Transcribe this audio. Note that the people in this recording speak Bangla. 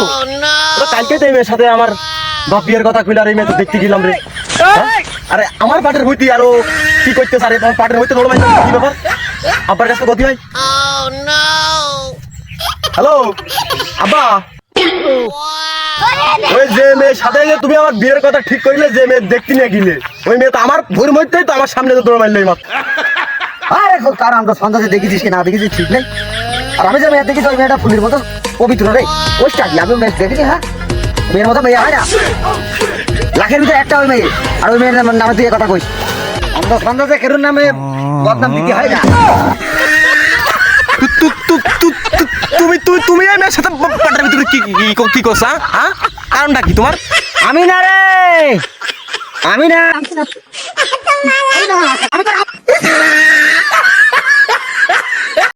তো। কালকে তো এই সাথে আমার বাপ বিয়ের মেয়ে তো দেখতে গেলাম রে। হ্যাঁ? আরে, আমার পাটের হইতে আরও কি করতে সারে তোমার পাটের হইতে ভাই কি ব্যাপার? আব্বার কাছে গতি হ্যালো? আব্বা? ওই যে মেয়ের সাথে তুমি আমার বিয়ের কথা ঠিক করিলে, যে মেয়ে দেখতে নিয়ে গিলে। ওই মেয়ে তো আমার ভুর মধ্যেই তো আমার সামনে তো দৌড় মারলো মাত্র। আরে খোক তার আমরা সন্ধ্যাতে দেখেছিস কি না দেখেছিস, ঠিক নেই? আর আমি যে মেয়ে দেখেছি ওই মেয়েটা ফুলের মতো পবিত্র রে। ওই স্টাডি আমি মেয়ে দেখেছি হ্যাঁ? মেয়ের মতো মেয়ে হয় না? লাখের ভিতরে একটা ওই মেয়ে আর ওই মেয়ের নামে তুই কথা কইস। কেরুর নামে বদনাম দিতে হয় না? তুমি তুই তুমি এই মেয়ের সাথে পাটের ভিতরে কি কি- কি কি করছ হ্যাঁ? হ্যাঁ? কারণটা কি তোমার? আমি না রে! আমি না!